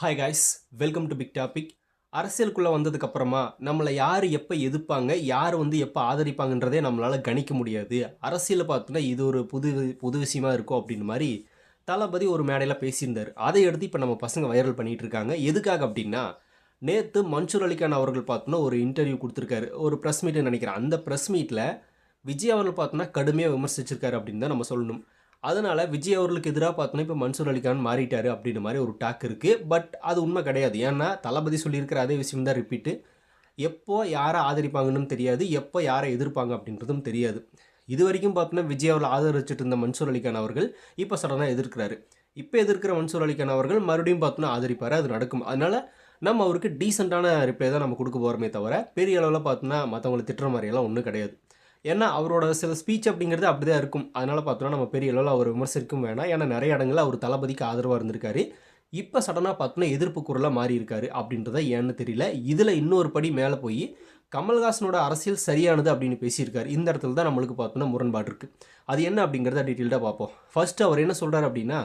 Hi guys welcome to Big Topic அரசியலுக்குள்ளே வந்ததுக்கப்புறமா நம்மளை யார் எப்போ எதிர்ப்பாங்க யார் வந்து எப்போ ஆதரிப்பாங்கன்றதே நம்மளால் கணிக்க முடியாது. அரசியலை பார்த்தோன்னா இது ஒரு புது புது விஷயமா இருக்கும் அப்படின்னு மாதிரி தளபதி ஒரு மேடையில் பேசியிருந்தார். அதை எடுத்து இப்போ நம்ம பசங்க வைரல் பண்ணிகிட்டு இருக்காங்க. எதுக்காக அப்படின்னா நேற்று மன்சூர் அலிகான் அவர்கள் பார்த்தோன்னா ஒரு இன்டர்வியூ கொடுத்துருக்காரு. ஒரு ப்ரெஸ் மீட்னு நினைக்கிறேன். அந்த ப்ரெஸ் மீட்டில் விஜய் அவர்கள் பார்த்தோன்னா கடுமையாக விமர்சிச்சிருக்காரு அப்படின்னு தான் நம்ம சொல்லணும். அதனால் விஜய் அவர்களுக்கு எதிராக பார்த்தோன்னா இப்போ மன்சூர் அலிகான் மாறிட்டாரு அப்படின்ற மாதிரி ஒரு டாக் இருக்குது பட் அது உண்மை கிடையாது. ஏன்னா தளபதி சொல்லியிருக்கிற அதே விஷயம் தான் ரிப்பீட்டு. எப்போ யாரை ஆதரிப்பாங்கன்னு தெரியாது. எப்போ யாரை எதிர்ப்பாங்க அப்படின்றதும் தெரியாது. இது வரைக்கும் பார்த்தோன்னா விஜய் அவர்கள் ஆதரிச்சிட்டு இருந்த மன்சூர் அலிகான் அவர்கள் இப்போ சடனாக எதிர்க்கிறாரு. இப்போ எதிர்க்கிற மன்சூர் அலிகான் அவர்கள் மறுபடியும் பார்த்தோன்னா ஆதரிப்பார். அது நடக்கும். அதனால நம்ம அவருக்கு டீசெண்டான ரிப்ளை தான் நம்ம கொடுக்க போகிறோமே தவிர பெரிய அளவில் பார்த்தோன்னா மற்றவங்களை திட்டுற மாதிரியெல்லாம் ஒன்றும் கிடையாது. ஏன்னா அவரோட சில ஸ்பீச் அப்படிங்கிறது அப்படி தான் இருக்கும். அதனால் பார்த்தோன்னா நம்ம பெரிய அளவில் அவர் விமர்சிக்கும் வேணாம். ஏன்னா நிறைய இடங்களில் அவர் தளபதிக்கு ஆதரவாக இருந்திருக்காரு. இப்போ சடனாக பார்த்தோன்னா எதிர்ப்பு குரலாக மாறி இருக்காரு அப்படின்றத ஏன்னு தெரியல. இதில் இன்னொரு படி மேலே போய் கமல்ஹாசனோட அரசியல் சரியானது அப்படின்னு பேசியிருக்காரு. இந்த இடத்துல தான் நம்மளுக்கு பார்த்தோன்னா முரண்பாடு இருக்குது அது என்ன அப்படிங்கிறத டீட்டெயில்டாக பார்ப்போம். ஃபர்ஸ்ட் அவர் என்ன சொல்கிறார் அப்படின்னா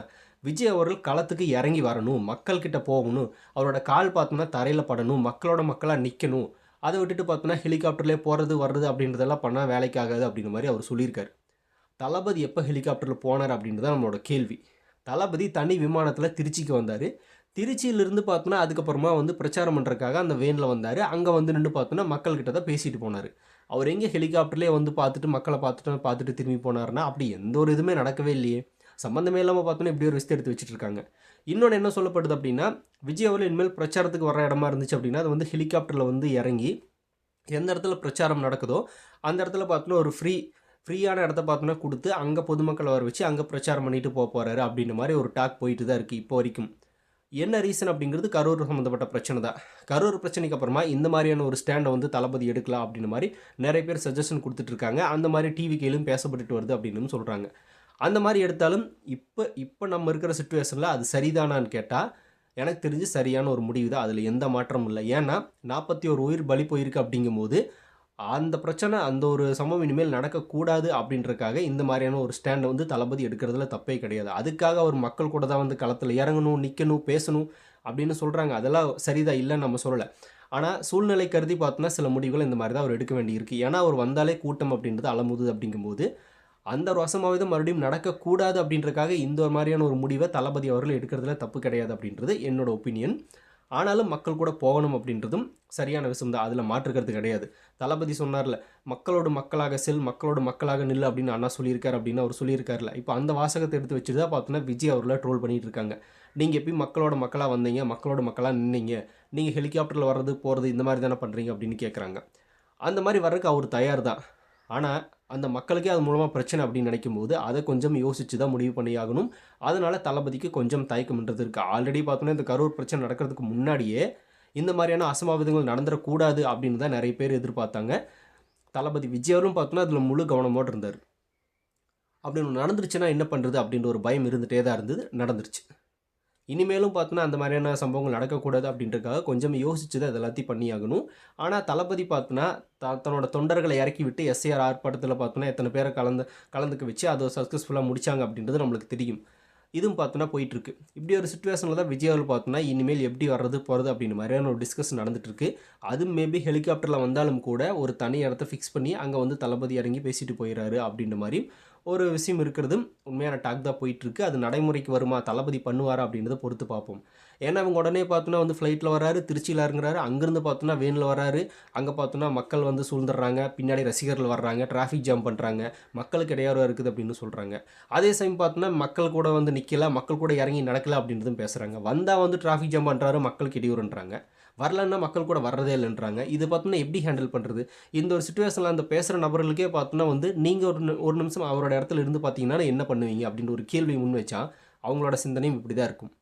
விஜய் அவர்கள் களத்துக்கு இறங்கி வரணும். மக்கள்கிட்ட போகணும். அவரோட கால் பார்த்தோன்னா தரையில் படணும். மக்களோட மக்களாக நிற்கணும் அதை விட்டுட்டு பார்த்தோன்னா ஹெலிகாப்டர்லேயே போகிறது வர்றது அப்படின்றதெல்லாம் பண்ணால் வேலைக்காகாது அப்படின்ற மாதிரி அவர் சொல்லியிருக்காரு. தளபதி எப்போ ஹெலிகாப்டரில் போனார் அப்படின்றது தான் நம்மளோட கேள்வி. தளபதி தனி விமானத்தில் திருச்சிக்கு வந்தார். திருச்சியிலிருந்து பார்த்தோன்னா அதுக்கப்புறமா வந்து பிரச்சாரம் பண்ணுறதுக்காக அந்த வேனில் வந்தார். அங்கே வந்து நின்று பார்த்தோன்னா மக்கள்கிட்ட தான் பேசிட்டு போனார். அவர் எங்கே ஹெலிகாப்டர்லேயே வந்து பார்த்துட்டு மக்களை பார்த்துட்டு பார்த்துட்டு திரும்பி போனார்னா அப்படி எந்த ஒரு இதுவுமே நடக்கவே இல்லையே. சம்மந்தமே இல்லாமல் பார்த்தோன்னா இப்படி ஒரு விஷயத்தை எடுத்து வச்சுட்டு இருக்காங்க. இன்னொன்று என்ன சொல்லப்படுது அப்படின்னா விஜய் அவர்கள் இனிமேல் பிரச்சாரத்துக்கு வர இடமா இருந்துச்சு அப்படின்னா அது வந்து ஹெலிகாப்டரில் வந்து இறங்கி எந்த இடத்துல பிரச்சாரம் நடக்குதோ அந்த இடத்துல பார்த்தோன்னா ஒரு ஃப்ரீ ஃப்ரீயான இடத்த பார்த்தோன்னா கொடுத்து அங்கே பொதுமக்களை வர வச்சு அங்கே பிரச்சாரம் பண்ணிட்டு போக போகிறாரு அப்படின்ற மாதிரி ஒரு டாக் போயிட்டு தான் இருக்குது இப்போ வரைக்கும். என்ன ரீசன் அப்படிங்கிறது கரூர் சம்மந்தப்பட்ட பிரச்சனை தான். கரூர் பிரச்சனைக்கு அப்புறமா இந்த மாதிரியான ஒரு ஸ்டாண்டை வந்து தளபதி எடுக்கலாம் அப்படின்ற மாதிரி நிறைய பேர் சஜஷன் கொடுத்துட்ருக்காங்க அந்த மாதிரி டிவி கையிலும் பேசப்பட்டுட்டு வருது அப்படின்னு சொல்கிறாங்க அந்த மாதிரி எடுத்தாலும் இப்போ இப்போ நம்ம இருக்கிற சுச்சுவேஷனில் அது சரிதானான்னு கேட்டால் எனக்கு தெரிஞ்சு சரியான ஒரு முடிவு தான். அதில் எந்த மாற்றமும் இல்லை. ஏன்னா நாற்பத்தி ஒரு உயிர் பலி போயிருக்கு அப்படிங்கும்போது அந்த பிரச்சனை அந்த ஒரு சம்பவம் இனிமேல் நடக்கக்கூடாது அப்படின்றக்காக இந்த மாதிரியான ஒரு ஸ்டாண்டை வந்து தளபதி எடுக்கிறதுல தப்பே கிடையாது. அதுக்காக அவர் மக்கள் கூட தான் வந்து களத்தில் இறங்கணும் நிற்கணும் பேசணும் அப்படின்னு சொல்கிறாங்க அதெல்லாம் சரிதான் இல்லைன்னு நம்ம சொல்லலை. ஆனால் சூழ்நிலை கருதி பார்த்தோன்னா சில முடிவுகள் இந்த மாதிரி தான் அவர் எடுக்க வேண்டியிருக்கு. ஏன்னா அவர் வந்தாலே கூட்டம் அப்படின்றது அலமுது அப்படிங்கும்போது அந்த ஒரு வசமாவது மறுபடியும் நடக்கக்கூடாது அப்படின்றக்காக இந்த ஒரு மாதிரியான ஒரு முடிவை தளபதி அவர்கள் எடுக்கிறதுல தப்பு கிடையாது அப்படின்றது என்னோட ஒப்பீனியன் ஆனாலும் மக்கள் கூட போகணும் அப்படின்றதும் சரியான விஷயம் தான். அதில் மாற்றுக்கிறது கிடையாது. தளபதி சொன்னார்ல மக்களோட மக்களாக செல் மக்களோடு மக்களாக நில் அப்படின்னு அண்ணா சொல்லியிருக்காரு அப்படின்னு அவர் சொல்லியிருக்காருல. இப்போ அந்த வாசகத்தை எடுத்து வச்சுட்டு தான் பார்த்தோன்னா விஜய் அவர்களை ட்ரோல் பண்ணிட்டு இருக்காங்க. நீங்கள் எப்பயும் மக்களோட மக்களாக வந்தீங்க? மக்களோட மக்களாக நின்னீங்க? நீங்கள் ஹெலிகாப்டரில் வர்றது போகிறது இந்த மாதிரி தானே பண்ணுறீங்க அப்படின்னு கேட்குறாங்க அந்த மாதிரி வர்றதுக்கு அவர் தயார் தான். ஆனால் அந்த மக்களுக்கே அது மூலமாக பிரச்சனை அப்படின்னு நினைக்கும் போது அதை கொஞ்சம் யோசித்து தான் முடிவு பண்ணி ஆகணும் அதனால் தளபதிக்கு கொஞ்சம் தயக்கம்ன்றது இருக்குது ஆல்ரெடி பார்த்தோன்னா இந்த கரூர் பிரச்சனை நடக்கிறதுக்கு முன்னாடியே இந்த மாதிரியான அசம்பாவிதங்கள் நடந்துடக்கூடாது அப்படின்னு தான் நிறைய பேர் எதிர்பார்த்தாங்க. தளபதி விஜயவரும் பார்த்தோன்னா அதில் முழு கவனமோடு இருந்தார். அப்படி ஒன்று நடந்துருச்சுன்னா என்ன பண்ணுறது அப்படின்ற ஒரு பயம் இருந்துகிட்டே தான் இருந்தது. நடந்துருச்சு. இனிமேலும் பார்த்தோன்னா அந்த மாதிரியான சம்பவங்கள் நடக்கக்கூடாது அப்படின்றதுக்காக கொஞ்சம் யோசிச்சு தான் எல்லாத்தையும் பண்ணியாகணும். ஆனால் தளபதி பார்த்தோன்னா த தன்னோட தொண்டர்களை இறக்கி விட்டு எஸ்ஏஆர் ஆர்ப்பாட்டத்தில் பார்த்தோன்னா எத்தனை பேரை கலந்து கலந்துக்க வச்சு அதை சக்ஸஸ்ஃபுல்லாக முடிச்சாங்க அப்படின்றது நம்மளுக்கு தெரியும். இதுவும் பார்த்தோன்னா போயிட்டுருக்கு. இப்படி ஒரு சுச்சுவேஷனில் தான் விஜய் பார்த்தோன்னா இனிமேல் எப்படி வர்றது போகிறது அப்படின்னு மாதிரியான ஒரு டிஸ்கஷன் நடந்துட்டுருக்கு. அது மேபி ஹெலிகாப்டரில் வந்தாலும் கூட ஒரு தனி இடத்த ஃபிக்ஸ் பண்ணி அங்கே வந்து தளபதி இறங்கி பேசிட்டு போயிடுறாரு அப்படின்ற மாதிரி ஒரு விஷயம் இருக்கிறது உண்மையான டாக் தான் போயிட்டுருக்கு. அது நடைமுறைக்கு வருமா? தளபதி பண்ணுவாரா? அப்படின்றத பொறுத்து பார்ப்போம். ஏன்னா அவங்க உடனே பார்த்தோன்னா வந்து ஃப்ளைட்டில் வராரு திருச்சியில் இறங்குறாரு. அங்கேருந்து பார்த்தோன்னா வேனில் வராரு. அங்கே பார்த்தோன்னா மக்கள் வந்து சூழ்ந்துடுறாங்க. பின்னாடி ரசிகர்கள் வர்றாங்க. டிராஃபிக் ஜாம் பண்ணுறாங்க மக்களுக்கு இடையூறு இருக்குது அப்படின்னு சொல்கிறாங்க அதே சமயம் பார்த்தோன்னா மக்கள் கூட வந்து நிற்கல மக்கள் கூட இறங்கி நடக்கல அப்படின்றதும் பேசுகிறாங்க வந்தால் வந்து டிராஃபிக் ஜாம் பண்ணுறாரு மக்களுக்கு இடையூறுன்றாங்க. வரலன்னா மக்கள் கூட வர்றதே இல்லைன்றாங்க. இது பார்த்தோன்னா எப்படி ஹேண்டில் பண்ணுறது இந்த ஒரு சுச்சுவேஷனில் அந்த பேசுகிற நபர்களுக்கே பார்த்தோன்னா வந்து நீங்கள் ஒரு நி- ஒரு நிமிஷம் அவரோட இடத்துல இருந்து பார்த்தீங்கன்னா என்ன பண்ணுவீங்க? அப்படின்ற ஒரு கேள்வி முன் வச்சா அவங்களோட சிந்தனையும் இப்படி தான் இருக்கும்.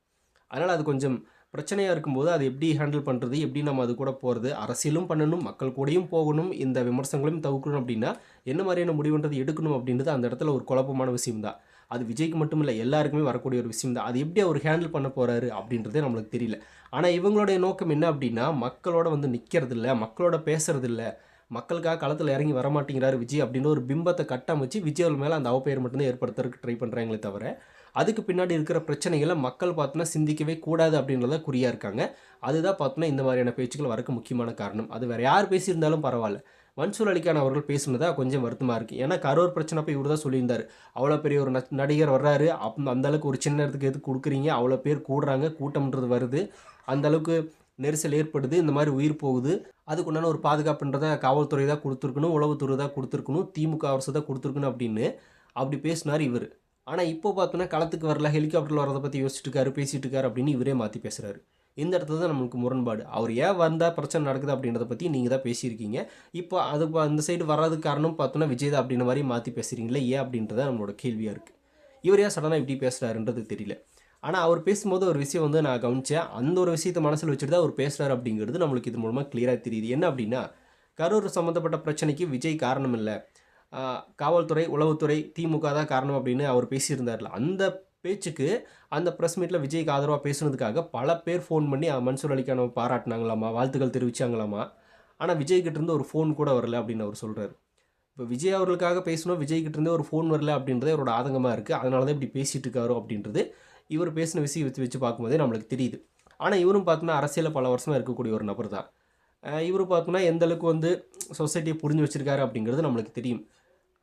அதனால் அது கொஞ்சம் பிரச்சனையாக இருக்கும்போது அது எப்படி ஹேண்டில் பண்ணுறது எப்படி நம்ம அது கூட போகிறது அரசியலும் பண்ணணும் மக்கள் கூடயும் போகணும் இந்த விமர்சனங்களையும் தவிர்க்கணும் அப்படின்னா என்ன மாதிரியான முடிவுன்றது எடுக்கணும் அப்படின்றது அந்த இடத்துல ஒரு குழப்பமான விஷயம் தான் அது விஜய்க்கு மட்டும் இல்லை எல்லாருக்குமே வரக்கூடிய ஒரு விஷயம் தான். அது எப்படி அவர் ஹேண்டில் பண்ண போகிறாரு அப்படின்றதே நம்மளுக்கு தெரியல. ஆனால் இவங்களுடைய நோக்கம் என்ன அப்படின்னா மக்களோட வந்து நிற்கிறது இல்லை மக்களோட பேசுறது இல்லை மக்களுக்காக களத்தில் இறங்கி வரமாட்டேங்கிறாரு விஜய் அப்படின்னு ஒரு பிம்பத்தை கட்டமைச்சு விஜய் மேலே அந்த அவப்பெயர் மட்டும்தான் ஏற்படுத்துறதுக்கு ட்ரை பண்ணுறாங்களே தவிர அதுக்கு பின்னாடி இருக்கிற பிரச்சனைகளை மக்கள் பார்த்தோன்னா சிந்திக்கவே கூடாது அப்படின்றத குறியாக இருக்காங்க. அதுதான் பார்த்தோன்னா இந்த மாதிரியான பேச்சுக்கள் வரக்கு முக்கியமான காரணம். அது வேறு யார் பேசியிருந்தாலும் பரவாயில்ல. மன்சூர் அலிகான் அவர்கள் பேசுனதாக கொஞ்சம் வருத்தமாக இருக்குது ஏன்னா கரூர் பிரச்சனை போய் இவர் தான் சொல்லியிருந்தார். அவ்வளோ பெரிய ஒரு ந- நடிகர் வர்றாரு. அப் அந்தளவுக்கு ஒரு சின்ன இடத்துக்கு எதுக்கு கொடுக்குறீங்க? அவ்வளோ பேர் கூடுறாங்க. கூட்டம்ன்றது வருது. அந்தளவுக்கு நெரிசல் ஏற்படுது. இந்த மாதிரி உயிர் போகுது. அதுக்குண்டான ஒரு பாதுகாப்புன்றதை காவல்துறை தான் கொடுத்துருக்கணும். உளவுத்துறை தான் கொடுத்துருக்கணும். திமுக அரசு தான் கொடுத்துருக்கணும் அப்படின்னு அப்படி பேசினார் இவர். ஆனால் இப்போ பார்த்தோன்னா களத்துக்கு வரல. ஹெலிகாப்டரில் வரதை பற்றி யோசிச்சுட்டு இருக்காரு பேசிகிட்டு இருக்காரு அப்படின்னு இவரே மாற்றி பேசுகிறாரு இந்த இடத்துல தான் நம்மளுக்கு முரண்பாடு. அவர் ஏன் வந்தால் பிரச்சனை நடக்குது அப்படின்றத பற்றி நீங்கள் தான் பேசியிருக்கீங்க. இப்போ அது அந்த சைடு வராதுக்கு காரணம் பார்த்தோன்னா விஜய் தான் அப்படின்ற மாதிரி மாற்றி பேசுகிறீங்களே ஏன் அப்படின்றத நம்மளோட கேள்வியாக இருக்குது இவர் ஏன் சடனாக இப்படி பேசுகிறாருன்றது தெரியல. ஆனால் அவர் பேசும்போது ஒரு விஷயம் வந்து நான் கவனித்தேன் அந்த ஒரு விஷயத்தை மனசில் வச்சுட்டு தான் அவர் பேசுகிறார் அப்படிங்கிறது நம்மளுக்கு இது மூலமாக கிளியராக தெரியுது. என்ன அப்படின்னா கரூர் சம்மந்தப்பட்ட பிரச்சனைக்கு விஜய் காரணம் இல்லை. காவல்துறை உளவுத்துறை திமுக தான் காரணம் அப்படின்னு அவர் பேசியிருந்தார்ல. அந்த பேச்சுக்கு அந்த ப்ரெஸ் மீட்டில் விஜய்க்கு ஆதரவாக பேசுனதுக்காக பல பேர் ஃபோன் பண்ணி மன்சூர் அலிக்கான பாராட்டினாங்களாமா வாழ்த்துக்கள் தெரிவிச்சாங்களாமா ஆனால் விஜய்கிட்டேருந்து ஒரு ஃபோன் கூட வரல அப்படின்னு அவர் சொல்கிறார் இப்போ விஜய் அவர்களுக்காக பேசணும் விஜய் ஒரு ஃபோன் வரல அப்படின்றதே அவரோட ஆதங்கமாக இருக்குது அதனால தான் இப்படி பேசிட்டு இருக்காரோ அப்படின்றது இவர் பேசின விஷயம் வச்சு வச்சு பார்க்கும்போதே நம்மளுக்கு தெரியுது. ஆனால் இவரும் பார்த்தோன்னா அரசியலில் பல வருஷமாக இருக்கக்கூடிய ஒரு நபர் தான். இவர் பார்த்தோன்னா எந்தளவுக்கு வந்து சொசைட்டியை புரிஞ்சு வச்சுருக்காரு அப்படிங்கிறது நம்மளுக்கு தெரியும்.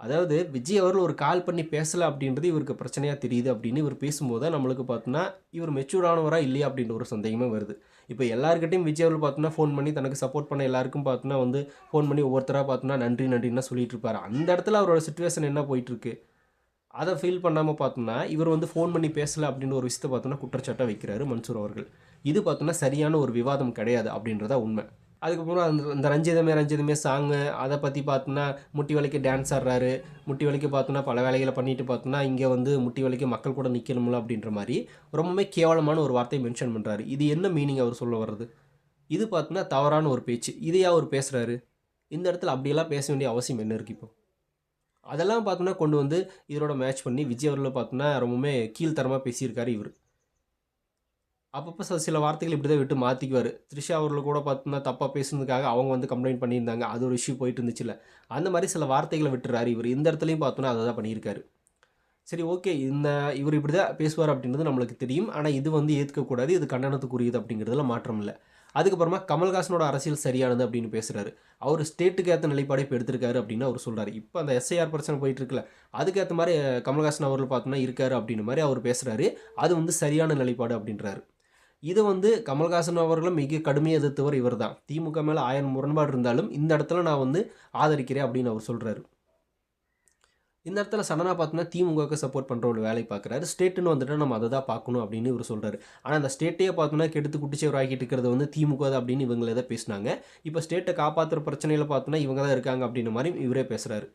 அதாவது விஜய் அவர்கள் ஒரு கால் பண்ணி பேசலை அப்படின்றது இவருக்கு பிரச்சனையாக தெரியுது அப்படின்னு இவர் பேசும்போது தான் நம்மளுக்கு பார்த்தோன்னா இவர் மெச்சூர்டானவரா இல்லையா அப்படின்ற ஒரு சந்தேகமே வருது. இப்போ எல்லாருக்கிட்டையும் விஜய் அவர்கள் பார்த்தோன்னா ஃபோன் பண்ணி தனக்கு சப்போர்ட் பண்ண எல்லாருக்கும் பார்த்தோன்னா வந்து ஃபோன் பண்ணி ஒவ்வொருத்தராக பார்த்தோன்னா நன்றி நன்றின்னு சொல்லிட்டு இருப்பார். அந்த இடத்துல அவரோட சுச்சுவேஷன் என்ன போயிட்டுருக்கு? அதை ஃபீல் பண்ணாமல் பார்த்தோம்னா இவர் வந்து ஃபோன் பண்ணி பேசலை அப்படின்ற ஒரு விஷயத்தை பார்த்தோன்னா குற்றச்சாட்டாக வைக்கிறாரு மன்சூர் அவர்கள். இது பார்த்தோன்னா சரியான ஒரு விவாதம் கிடையாது அப்படின்றதா உண்மை. அதுக்கப்புறம் அந்த அந்த ரஞ்சிதமே ரஞ்சிதமே சாங்கு அதை பற்றி பார்த்தோன்னா முட்டி வலைக்கு டான்ஸ் ஆடுறாரு. முட்டி வலைக்கு பார்த்தோன்னா பல வேலைகளை பண்ணிட்டு பார்த்தோன்னா இங்கே வந்து முட்டி வலைக்கு மக்கள் கூட நிற்கணும்ல அப்படின்ற மாதிரி ரொம்பவுமே கேவலமான ஒரு வார்த்தையை மென்ஷன் பண்ணுறாரு இது என்ன மீனிங் அவர் சொல்ல வர்றது? இது பார்த்தோன்னா தவறான ஒரு பேச்சு. இதையா அவர் பேசுகிறாரு இந்த இடத்துல அப்படியெல்லாம் பேச வேண்டிய அவசியம் என்ன இருக்குது இப்போ? அதெல்லாம் பார்த்தோன்னா கொண்டு வந்து இதோட மேட்ச் பண்ணி விஜய் அவர்களை பார்த்தோன்னா ரொம்பவுமே கீழ்த்தரமாக பேசியிருக்காரு இவர். அப்பப்போ சில சில வார்த்தைகள் இப்படி தான் விட்டு மாற்றிக்குவார் த்ரிஷா அவர்கள் கூட பார்த்தோன்னா தப்பாக பேசுனதுக்காக அவங்க வந்து கம்ப்ளைண்ட் பண்ணியிருந்தாங்க. அது ஒரு இஷ்யூ போயிட்டு இருந்துச்சுல்ல. அந்த மாதிரி சில வார்த்தைகளை விட்டுறாரு இவர். இந்த இடத்துலையும் பார்த்தோன்னா அதை தான் பண்ணியிருக்காரு. சரி ஓகே. இந்த இவர் இப்படி தான் பேசுவார் அப்படின்றது நம்மளுக்கு தெரியும். ஆனால் இது வந்து ஏற்கக்கூடாது இது கண்டனத்துக்குரியது அப்படிங்கிறதுல மாற்றம் இல்லை. அதுக்கப்புறமா கமல்ஹாசனோட அரசியல் சரியானது அப்படின்னு பேசுகிறாரு அவர் ஸ்டேட்டுக்கு ஏற்ற நிலைப்பாடை இப்போ எடுத்திருக்காரு அப்படின்னு அவர் சொல்கிறார் இப்போ அந்த எஸ்ஐஆர் பிரச்சனை போயிட்டு இருக்குல்ல. அதுக்கேற்ற மாதிரி கமல்ஹாசன் அவர்கள் பார்த்தோன்னா இருக்காரு அப்படின்னு மாதிரி அவர் பேசுகிறாரு அது வந்து சரியான நிலைப்பாடு அப்படின்றாரு. இது வந்து கமல்ஹாசன் அவர்களும் மிக கடுமையாக எதிர்த்தவர் இவர் தான் திமுக மேலே ஆயிரம் முரண்பாடு இருந்தாலும் இந்த இடத்துல நான் வந்து ஆதரிக்கிறேன் அப்படின்னு அவர் சொல்கிறாரு இந்த இடத்துல சடனாக பார்த்தோன்னா திமுகவுக்கு சப்போர்ட் பண்ணுற ஒரு வேலை பார்க்குறாரு. ஸ்டேட்டுன்னு வந்துட்டு நம்ம அதை தான் பார்க்கணும் அப்படின்னு இவர் சொல்கிறாரு ஆனால் அந்த ஸ்டேட்டையே பார்த்தோன்னா கெடுத்து குட்டிச்சவர் இருக்கிறது வந்து திமுக தான் அப்படின்னு இவங்கள தான் பேசினாங்க. இப்போ ஸ்டேட்டை காப்பாற்றுற பிரச்சனையில் பார்த்தோன்னா இவங்க தான் இருக்காங்க அப்படின்ற மாதிரி இவரே பேசுகிறாரு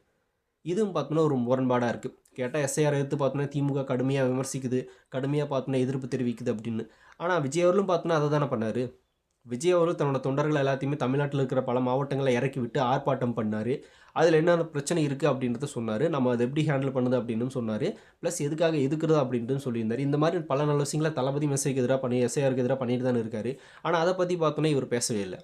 இதுவும் பார்த்தோன்னா ஒரு முரண்பாடாக இருக்குது கேட்டால் எஸ்ஐஆர் எடுத்து பார்த்தோன்னா திமுக கடுமையாக விமர்சிக்குது. கடுமையாக பார்த்தோன்னா எதிர்ப்பு தெரிவிக்குது அப்படின்னு. ஆனால் விஜய் அவர்களும் பார்த்தோன்னா அதை தானே பண்ணார். விஜய் அவர்கள் தன்னோட தொண்டர்கள் எல்லாத்தையுமே தமிழ்நாட்டில் இருக்கிற பல மாவட்டங்களை இறக்கி விட்டு ஆர்ப்பாட்டம் பண்ணார். அதில் என்னென்ன பிரச்சனை இருக்குது அப்படின்றத சொன்னார். நம்ம அதை எப்படி ஹேண்டில் பண்ணுது அப்படின்னு சொன்னார். ப்ளஸ் எதுக்காக எதுக்குறது அப்படின்ட்டு சொல்லியிருந்தார். இந்த மாதிரி பல நல்ல விஷயங்களை தளபதி மெசேஜ் எதிராக பண்ணி எஸ்ஐஆருக்கு எதிராக பண்ணிட்டு தானே இருக்காரு. ஆனால் அதை பற்றி பார்த்தோன்னே இவர் பேசவே இல்லை.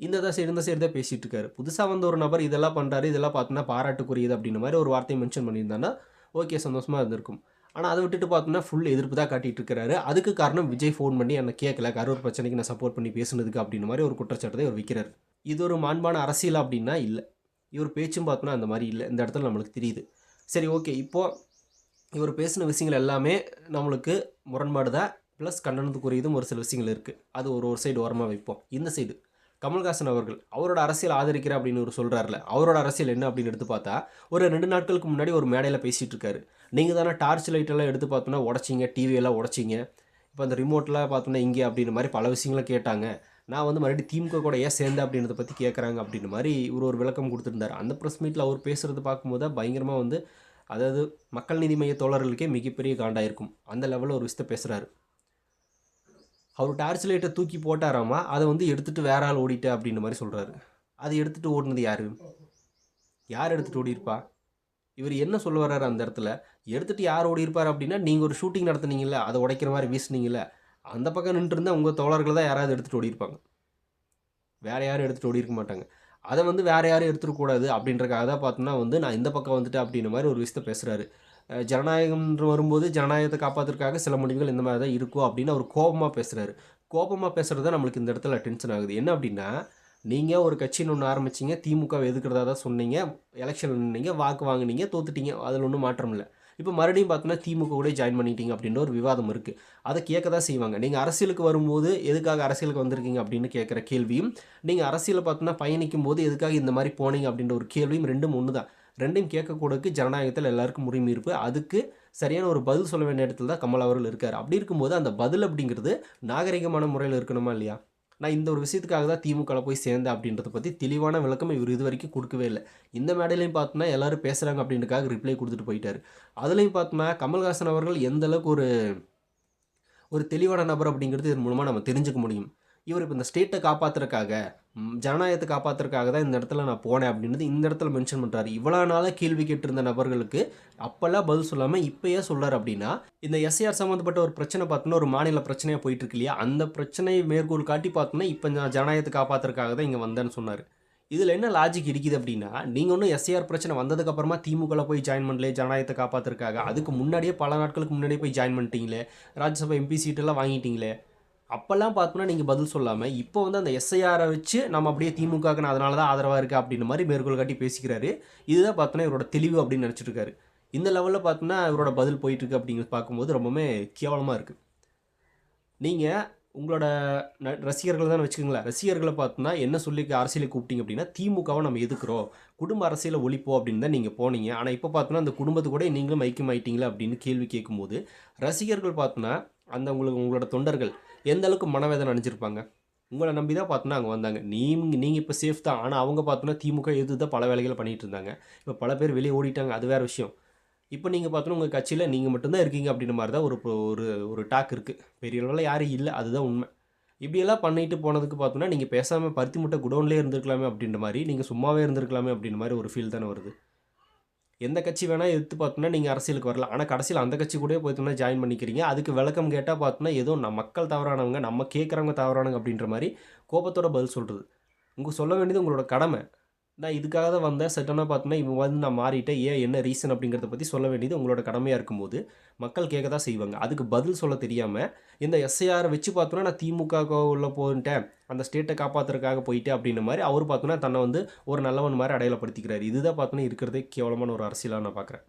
இந்த தான் சைடு இந்த சைடு தான் பேசிகிட்டு இருக்காரு. புதுசாக வந்த ஒரு நபர் இதெல்லாம் பண்ணுறாரு இதெல்லாம் பார்த்தோன்னா பாராட்டுக்குரியது அப்படின்ற மாதிரி ஒரு வார்த்தையை மென்ஷன் பண்ணியிருந்தாங்கன்னா ஓகே சந்தோஷமாக இருந்திருக்கும். ஆனால் அதை விட்டுட்டு பார்த்தோன்னா ஃபுல் எதிர்ப்பு தான் காட்டிட்டு இருக்கிறாரு அதுக்கு காரணம் விஜய் ஃபோன் பண்ணி என்னை கேட்கல கரூர் பிரச்சனைக்கு நான் சப்போர்ட் பண்ணி பேசுனதுக்கு அப்படின்ற மாதிரி ஒரு குற்றச்சாட்டை அவர் வைக்கிறார். இது ஒரு மாண்பான அரசியல் அப்படின்னா இல்லை. இவர் பேச்சும் பார்த்தோன்னா அந்த மாதிரி இல்லை. இந்த இடத்துல நம்மளுக்கு தெரியுது. சரி ஓகே. இப்போது இவர் பேசின விஷயங்கள் எல்லாமே நம்மளுக்கு முரண்பாடு தான் ப்ளஸ் கண்டனத்துக்குரியதும் ஒரு சில விஷயங்கள் இருக்குது அது ஒரு ஒரு சைடு ஓரமாக வைப்போம். இந்த சைடு கமல்ஹாசன் அவர்கள் அவரோட அரசியல் ஆதரிக்கிற அப்படின்னு ஒரு சொல்கிறாருல அவரோட அரசியல் என்ன? அப்படின்னு எடுத்து பார்த்தா ஒரு ரெண்டு நாட்களுக்கு முன்னாடி ஒரு மேடையில் பேசிகிட்டு இருக்காரு. நீங்கள் தானே டார்ச் லைட்டெல்லாம் எடுத்து பார்த்தோன்னா உடச்சிங்க டிவியெல்லாம் உடச்சிங்க. இப்போ அந்த ரிமோட்லாம் பார்த்தோன்னா இங்கே அப்படின்ற மாதிரி பல விஷயங்களை கேட்டாங்க. நான் வந்து மறுபடியும் திமுக கூட ஏன் சேர்ந்தேன் அப்படின்றத பற்றி கேட்குறாங்க அப்படின்ற மாதிரி இவர் ஒரு விளக்கம் கொடுத்துருந்தார். அந்த ப்ரெஸ் மீட்டில் அவர் பேசுகிறது பார்க்கும்போது பயங்கரமாக வந்து அதாவது மக்கள் நீதி மைய தோழர்களுக்கே மிகப்பெரிய காண்டாயிருக்கும் அந்த லெவலில் ஒரு விஷயத்தை பேசுகிறாரு அவர் டார்ச் லைட்டை தூக்கி போட்டாராமா? அதை வந்து எடுத்துகிட்டு வேற ஆள் ஓடிட்ட அப்படின்ற மாதிரி சொல்கிறாரு அது எடுத்துகிட்டு ஓடினது யார்? யார் எடுத்துகிட்டு ஓடியிருப்பா? இவர் என்ன சொல்ல வர்றாரு அந்த இடத்துல? எடுத்துகிட்டு யார் ஓடியிருப்பார் அப்படின்னா நீங்கள் ஒரு ஷூட்டிங் நடத்துனீங்கல்ல அதை உடைக்கிற மாதிரி வீசுனீங்கள அந்த பக்கம் நின்றுருந்தா உங்கள் தோழர்கள் தான் யாராவது எடுத்துகிட்டு ஓடியிருப்பாங்க. வேறு யாரும் எடுத்துகிட்டு ஓடிருக்க மாட்டாங்க. அதை வந்து வேறு யாரும் எடுத்துடக்கூடாது அப்படின்றக்காக தான் பார்த்தோன்னா வந்து நான் இந்த பக்கம் வந்துட்டேன் அப்படின்ற மாதிரி ஒரு விஷயத்த பேசுகிறாரு ஜனநாயகம்ன்ற வரும்போது ஜனநாயகத்தை காப்பாற்றுறதுக்காக சில முடிவுகள் இந்த மாதிரி தான் இருக்கும் அப்படின்னு அவர் கோபமாக பேசுகிறாரு கோபமாக பேசுகிறது தான் நம்மளுக்கு இந்த இடத்துல டென்ஷன் ஆகுது. என்ன அப்படின்னா நீங்கள் ஒரு கட்சின்னு ஒன்று ஆரம்பிச்சிங்க திமுகவை எதுக்கிறதா தான் சொன்னீங்க எலெக்ஷன் நின்னீங்க வாக்கு வாங்கினீங்க தோத்துட்டீங்க அதில் ஒன்றும் மாற்றம் இல்லை. இப்போ மறுபடியும் பார்த்தோன்னா திமுக கூட ஜாயின் பண்ணிட்டீங்க அப்படின்ற ஒரு விவாதம் இருக்குது அதை கேட்க தான் செய்வாங்க. நீங்கள் அரசியலுக்கு வரும்போது எதுக்காக அரசியலுக்கு வந்திருக்கீங்க அப்படின்னு கேட்குற கேள்வியும் நீங்கள் அரசியலை பார்த்தோன்னா பயணிக்கும் போது எதுக்காக இந்த மாதிரி போனீங்க அப்படின்ற ஒரு கேள்வியும் ரெண்டும் ஒன்று தான் ரெண்டையும் கேட்கக்கூடக்கு ஜனநாயகத்தில் எல்லாருக்கும் உரிமை இருப்பு அதுக்கு சரியான ஒரு பதில் சொல்ல வேண்டிய இடத்துல தான் கமல் அவர்கள் இருக்கார். அப்படி இருக்கும்போது அந்த பதில் அப்படிங்கிறது நாகரிகமான முறையில் இருக்கணுமா இல்லையா? நான் இந்த ஒரு விஷயத்துக்காக தான் திமுகவில் போய் சேர்ந்தேன் அப்படின்றத பற்றி தெளிவான விளக்கம் இவர் இது வரைக்கும் கொடுக்கவே இல்லை. இந்த மேடையிலையும் பார்த்தோன்னா எல்லாரும் பேசுகிறாங்க அப்படின்றக்காக ரிப்ளை கொடுத்துட்டு போயிட்டார். அதுலேயும் பார்த்தோன்னா கமல்ஹாசன் அவர்கள் எந்த அளவுக்கு ஒரு ஒரு தெளிவான நபர் அப்படிங்கிறது இதன் மூலமாக நம்ம தெரிஞ்சுக்க முடியும். இவர் இப்போ இந்த ஸ்டேட்டை காப்பாற்றுறக்காக ஜனநாயகத்தை காப்பாற்றுறக்காக தான் இந்த இடத்துல நான் போனேன் அப்படின்றது இந்த இடத்துல மென்ஷன் பண்ணுறாரு இவ்வளோ நாளாக கேள்வி கேட்டிருந்த நபர்களுக்கு அப்போல்லாம் பதில் சொல்லாமல் இப்போயே சொல்கிறார் அப்படின்னா இந்த எஸ்ஐஆர் சம்மந்தப்பட்ட ஒரு பிரச்சனை பார்த்தோன்னா ஒரு மாநில பிரச்சனையாக போயிட்டு இருக்கு இல்லையா? அந்த பிரச்சனையை மேற்கோள் காட்டி பார்த்தோன்னா இப்போ நான் ஜனநாயகத்தை காப்பாற்றுறக்காக தான் இங்கே வந்தேன்னு சொன்னார். இதில் என்ன லாஜிக் இருக்குது அப்படின்னா நீங்கள் ஒன்றும் எஸ்ஐஆர் பிரச்சனை வந்ததுக்கப்புறமா திமுகவில் போய் ஜாயின் பண்ணல ஜனநாயகத்தை காப்பாற்றுறதுக்காக அதுக்கு முன்னாடியே பல நாட்களுக்கு முன்னாடியே போய் ஜாயின் பண்ணிட்டீங்களே? ராஜ்யசபா எம்பி சீட்டெல்லாம் வாங்கிட்டீங்களே? அப்போல்லாம் பார்த்தோன்னா நீங்கள் பதில் சொல்லாமல் இப்போ வந்து அந்த எஸ்ஐஆரை வச்சு நம்ம அப்படியே திமுகக்கு நான் அதனால தான் ஆதரவாக இருக்கா அப்படின்ற மாதிரி மேற்கோள் காட்டி பேசிக்கிறாரு. இதுதான் பார்த்தோன்னா இவரோட தெளிவு அப்படின்னு நினச்சிட்டு இருக்காரு இந்த லெவலில் பார்த்தோன்னா இவரோட பதில் போயிட்டுருக்கு அப்படிங்கிறது பார்க்கும்போது ரொம்பவுமே கேவலமாக இருக்குது நீங்கள் உங்களோட ந- ரசிகர்கள் தான் வச்சுக்கோங்களேன். ரசிகர்களை பார்த்தோன்னா என்ன சொல்லி அரசியலுக்கு கூப்பிட்டீங்க அப்படின்னா திமுகவை நம்ம எதுக்குறோம் குடும்ப அரசியலை ஒழிப்போம் அப்படின்னு தான் நீங்கள் போனீங்க. ஆனால் இப்போ பார்த்தோன்னா அந்த குடும்பத்து கூட நீங்களும் ஐக்கியமாயிட்டீங்களா அப்படின்னு கேள்வி கேட்கும்போது ரசிகர்கள் பார்த்தோன்னா அந்த உங்களுக்கு உங்களோட தொண்டர்கள் எந்த அளவுக்கு மனவேதனை நினச்சிருப்பாங்க உங்களை நம்பி தான் பார்த்தோன்னா அங்கே வந்தாங்க. நீங்க நீங்கள் இப்போ சேஃப் தான். ஆனால் அவங்க பார்த்தோன்னா திமுக எதிர்த்து தான் பல வேலைகளை பண்ணிகிட்டு இருந்தாங்க. இப்போ பல பேர் வெளியே ஓடிட்டாங்க. அது வேறு விஷயம். இப்போ நீங்கள் பார்த்தோன்னா உங்கள் கட்சியில் நீங்கள் மட்டும்தான் இருக்கீங்க அப்படின்ற மாதிரி தான் ஒரு ஒரு ஒரு டாக் இருக்குது பெரிய அளவில் யாரும் இல்லை. அதுதான் உண்மை. இப்படியெல்லாம் பண்ணிட்டு போனதுக்கு பார்த்தோன்னா நீங்கள் பேசாமல் பருத்தி முட்டை குடோன்லேயே இருந்திருக்கலாமே அப்படின்ற மாதிரி நீங்கள் சும்மாவே இருந்திருக்கலாமே அப்படின்ற மாதிரி ஒரு ஃபீல் தானே வருது. எந்த கட்சி வேணால் எடுத்து பார்த்தோன்னா நீங்கள் அரசியலுக்கு வரலாம். ஆனால் கடைசியில் அந்த கட்சி கூட போய்த்தோம்னா ஜாயின் பண்ணிக்கிறீங்க. அதுக்கு விளக்கம் கேட்டால் பார்த்தோன்னா ஏதோ நம்ம மக்கள் தவறானவங்க நம்ம கேட்குறவங்க தவறானவங்க அப்படின்ற மாதிரி கோபத்தோட பதில் சொல்கிறது உங்கள் சொல்ல வேண்டியது உங்களோட கடமை. நான் இதுக்காக தான் வந்தேன். சட்டனாக பார்த்தோன்னா இவன் வந்து நான் மாறிட்டேன். ஏன் என்ன ரீசன் அப்படிங்கிறத பற்றி சொல்ல வேண்டியது உங்களோட கடமையாக இருக்கும்போது மக்கள் கேட்க தான் செய்வாங்க. அதுக்கு பதில் சொல்ல தெரியாமல் இந்த எஸ்ஐஆரை வச்சு பார்த்தோன்னா நான் திமுக உள்ள போயிட்டேன். அந்த ஸ்டேட்டை காப்பாற்றுறதுக்காக போயிட்டு அப்படின்ற மாதிரி அவர் பார்த்தோன்னா தன்னை வந்து ஒரு நல்லவன் மாதிரி அடையாளப்படுத்திக்கிறார். இதுதான் பார்த்தோன்னா இருக்கிறதே கேவலமான ஒரு அரசியலாக நான் பார்க்குறேன்.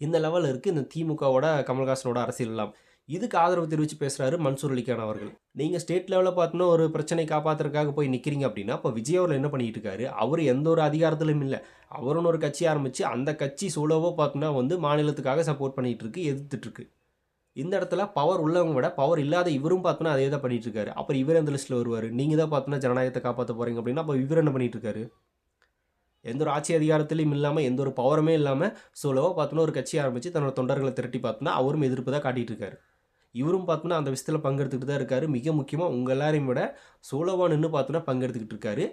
இந்த லெவலில் இருக்குது இந்த திமுகவோட கமல்ஹாசனோட அரசியல் எல்லாம். இதுக்கு ஆதரவு தெரிவித்து பேசுகிறாரு மன்சூர் அலிகான் அவர்கள். நீங்கள் ஸ்டேட் லெவலில் பார்த்தோன்னா ஒரு பிரச்சனை காப்பாற்றுறதுக்காக போய் நிற்கிறீங்க அப்படின்னா இப்போ விஜய் அவர்கள் என்ன பண்ணிகிட்டு இருக்காரு? அவர் எந்த ஒரு அதிகாரத்திலும் இல்லை. அவருன்னு ஒரு கட்சி ஆரம்பித்து அந்த கட்சி சோலோவோ பார்த்தோன்னா வந்து மாநிலத்துக்காக சப்போர்ட் பண்ணிகிட்டு இருக்கு இந்த இடத்துல பவர் உள்ளவங்க விட பவர் இல்லாத இவரும் பார்த்தோன்னா அதே தான் பண்ணிகிட்டு இருக்காரு. அப்புறம் இவர் அந்த லிஸ்ட்டில் வருவார். நீங்கள் தான் பார்த்தோன்னா ஜனநாயகத்தை காப்பாற்ற போகிறீங்க அப்படின்னா அப்போ இவர் என்ன பண்ணிகிட்டு இருக்காரு? எந்த ஒரு ஆட்சி அதிகாரத்திலையும் இல்லாமல் எந்த ஒரு பவருமே இல்லாமல் சோலோவாக பார்த்தோன்னா ஒரு கட்சி ஆரம்பித்து தன்னோட தொண்டர்களை திரட்டி பார்த்தோன்னா அவரும் எதிர்ப்பு தான் காட்டிகிட்டு இருக்காரு. இவரும் பார்த்தோன்னா அந்த விஷயத்தில் பங்கெடுத்துக்கிட்டு தான் இருக்காரு. மிக முக்கியமாக உங்கள் எல்லாரையும் விட சோலோவா நின்று பார்த்தோன்னா பங்கெடுத்துக்கிட்டு இருக்காரு.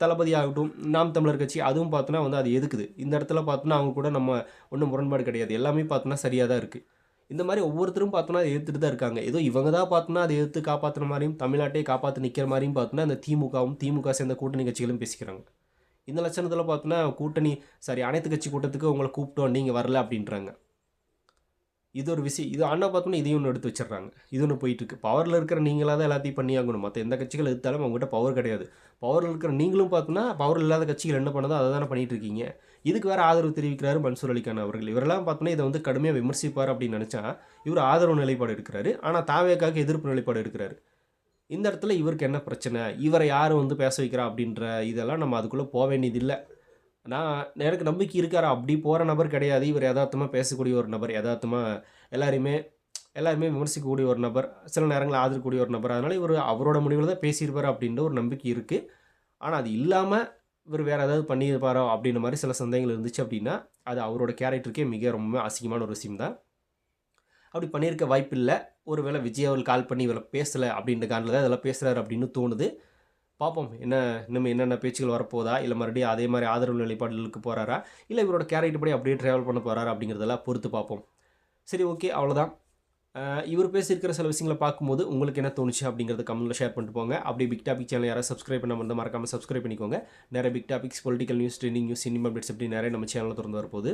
தளபதி ஆகட்டும் நாம் தமிழர் கட்சி அதுவும் பார்த்தோன்னா வந்து அது எதுக்குது? இந்த இடத்துல பார்த்தோன்னா அவங்க கூட நம்ம ஒன்றும் முரண்பாடு கிடையாது. எல்லாமே பார்த்தோன்னா சரியாக தான் இருக்குது இந்த மாதிரி ஒவ்வொருத்தரும் பார்த்தோன்னா அதை எதிர்த்துட்டு தான் இருக்காங்க. ஏதோ இவங்க தான் பார்த்தோன்னா அதை எதிர்த்து காப்பாற்றுற மாதிரியும் தமிழ்நாட்டையே காப்பாற்றி நிற்கிற மாதிரியும் பார்த்தோன்னா இந்த திமுகவும் திமுக சேர்ந்த கூட்டணி கட்சிகளும் பேசிக்கிறாங்க. இந்த லட்சணத்தில் பார்த்தோன்னா கூட்டணி சரி அனைத்து கட்சி கூட்டத்துக்கு உங்களை கூப்பிட்டோம் நீங்கள் வரல அப்படின்றாங்க. இது ஒரு விஷயம். இது அண்ணா பார்த்தோன்னா இதையும் ஒன்று எடுத்து வச்சிடுறாங்க. இது ஒன்று போயிட்டுருக்கு. பவரில் இருக்கிற நீங்களாக தான் எல்லாத்தையும் பண்ணியாகணும். மற்ற எந்த கட்சிகள் எடுத்தாலும் அவங்ககிட்ட பவர் கிடையாது. பவரில் இருக்கிற நீங்களும் பார்த்தோன்னா பவர் இல்லாத கட்சிகள் என்ன பண்ணதோ அதை தானே பண்ணிகிட்டு இருக்கீங்க. இதுக்கு வேறு ஆதரவு தெரிவிக்கிறாரு மன்சூர் அலிகான் அவர்கள். இவரெல்லாம் பார்த்தோன்னா இதை வந்து கடுமையாக விமர்சிப்பார் அப்படின்னு நினச்சா இவர் ஆதரவு நிலைப்பாடு எடுக்கிறாரு. ஆனால் தாவேக்காக எதிர்ப்பு நிலைப்பாடு எடுக்கிறாரு. இந்த இடத்துல இவருக்கு என்ன பிரச்சனை? இவரை யார் வந்து பேச வைக்கிறா அப்படின்ற இதெல்லாம் நம்ம அதுக்குள்ளே போக வேண்டியதில்லை. நான் எனக்கு நம்பிக்கை இருக்காரா? அப்படி போகிற நபர் கிடையாது. இவர் யதார்த்தமாக பேசக்கூடிய ஒரு நபர் யதார்த்தமாக எல்லாருமே எல்லாருமே விமர்சிக்கக்கூடிய ஒரு நபர் சில நேரங்களில் ஆதரிக்கக்கூடிய ஒரு நபர். அதனால் இவர் அவரோட முடிவில் தான் பேசியிருப்பார் அப்படின்ற ஒரு நம்பிக்கை இருக்குது ஆனால் அது இல்லாமல் இவர் வேறு ஏதாவது பண்ணியிருப்பாரோ அப்படின்ற மாதிரி சில சந்தேகங்கள் இருந்துச்சு அப்படின்னா அது அவரோட கேரக்டருக்கே மிக ரொம்ப அசிங்கமான ஒரு விஷயம் தான். அப்படி பண்ணியிருக்க வாய்ப்பு இல்லை ஒருவேளை விஜய் அவர்கள் கால் பண்ணி இவரை பேசலை அப்படின்ற காரணத்தில் தான் இதெல்லாம் பேசுகிறாரு அப்படின்னு தோணுது. பார்ப்போம் என்ன இன்னும் என்னென்ன பேச்சுகள் வரப்போதா இல்லை மறுபடியும் அதே மாதிரி ஆதரவு நிலைப்பாடுகளுக்கு போகிறாரா இல்லை இவரோட கேரக்டர் படி அப்படியே ட்ராவல் பண்ண போகிறாரா அப்படிங்கிறதெல்லாம் பொறுத்து பார்ப்போம் சரி ஓகே அவ்வளோதான் இவர் பேசியிருக்கிற சில விஷயங்களை பார்க்கும்போது உங்களுக்கு என்ன தோணுச்சு அப்படிங்கிறத கமெண்ட்டில் ஷேர் பண்ணிட்டு போங்க. அப்படி பிக் டாபிக் சேனல் யாராவது சப்ஸ்கிரைப் பண்ண வந்து மறக்காமல் சப்ஸ்கிரைப் பண்ணிக்கோங்க. நிறைய big topics political news trending news cinema updates அப்படி நிறைய நம்ம சேனலில் திறந்து வரப்போகுது.